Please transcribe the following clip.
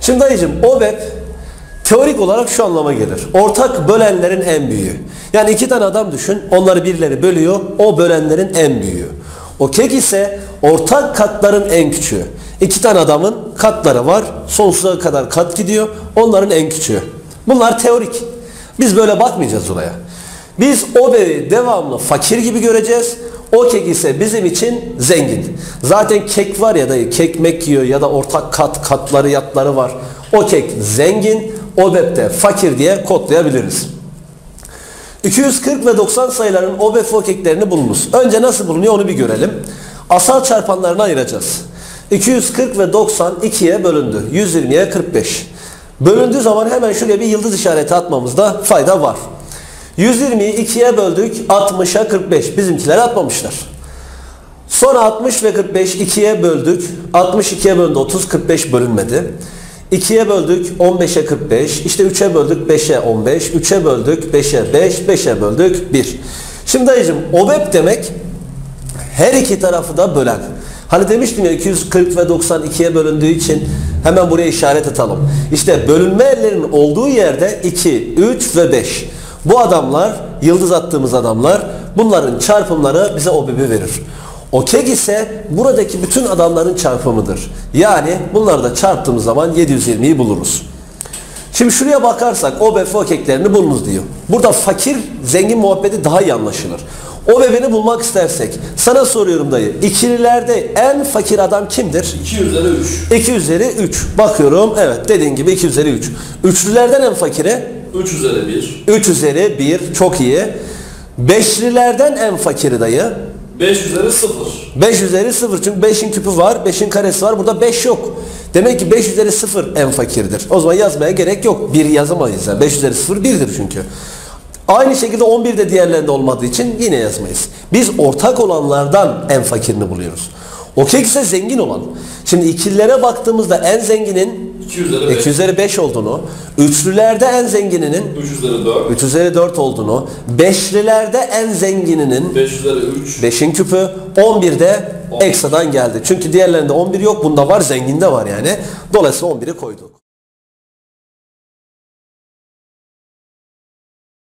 Şimdi dayıcım OBEP teorik olarak şu anlama gelir. Ortak bölenlerin en büyüğü. Yani iki tane adam düşün. Onları birileri bölüyor. O bölenlerin en büyüğü. O kek ise ortak katların en küçüğü. İki tane adamın katları var. Sonsuza kadar kat gidiyor. Onların en küçüğü. Bunlar teorik. Biz böyle bakmayacağız olaya. Biz OBE'yi devamlı fakir gibi göreceğiz. O kek ise bizim için zengin. Zaten kek var ya da kek mek yiyor ya da ortak kat katları yatları var. O kek zengin, OBEP de fakir diye kodlayabiliriz. 240 ve 90 sayıların OBEF keklerini bulunuz. Önce nasıl bulunuyor onu bir görelim. Asal çarpanlarını ayıracağız. 240 ve 90 2'ye bölündü. 120'ye 45. Bölündüğü zaman hemen şuraya bir yıldız işareti atmamızda fayda var. 120'yi 2'ye böldük 60'a 45. Bizimkiler atmamışlar. Sonra 60 ve 45 2'ye böldük. 60 2'ye bölündü 30 45 bölünmedi. 2'ye böldük 15'e 45. İşte 3'e böldük 5'e 15. 3'e böldük 5'e 5. 5'e böldük 1. Şimdi dayıcım OBEP demek her iki tarafı da bölen. Hani demiştim ya 240 ve 90 ikiye bölündüğü için hemen buraya işaret atalım. İşte bölünme ellerinin olduğu yerde 2, 3 ve 5. Bu adamlar, yıldız attığımız adamlar bunların çarpımları bize OBEP'i verir. O kek ise buradaki bütün adamların çarpımıdır. Yani bunları da çarptığımız zaman 720'yi buluruz. Şimdi şuraya bakarsak OBF keklerini bulunuz diyor. Burada fakir zengin muhabbeti daha iyi anlaşılır. OBF'ni bulmak istersek sana soruyorum dayı. İkililerde en fakir adam kimdir? 2 üzeri 3. 2 üzeri 3. Bakıyorum evet dediğin gibi 2 üzeri 3. Üçlülerden en fakiri 3 üzeri 1. 3 üzeri 1 çok iyi. Beşlilerden en fakiri dayı 5 üzeri 0. 5 üzeri 0 çünkü 5'in küpü var 5'in karesi var burada 5 yok. Demek ki 5 üzeri 0 en fakirdir. O zaman yazmaya gerek yok. 1 yazamayız. Yani 5 üzeri 0 1'dir çünkü. Aynı şekilde 11 de diğerlerinde olmadığı için yine yazmayız. Biz ortak olanlardan en fakirini buluyoruz. O kek ise zengin olan. Şimdi ikililere baktığımızda en zenginin 2 üzeri 5. 2 üzeri 5 olduğunu, üçlülerde en zengininin 3 üzeri 4. 3 üzeri 4 olduğunu, beşlilerde en zengininin 5 üzeri 3. 5'in küpü 11'de ekstradan geldi. Çünkü diğerlerinde 11 yok. Bunda var. Zenginde var yani. Dolayısıyla 11'i koyduk.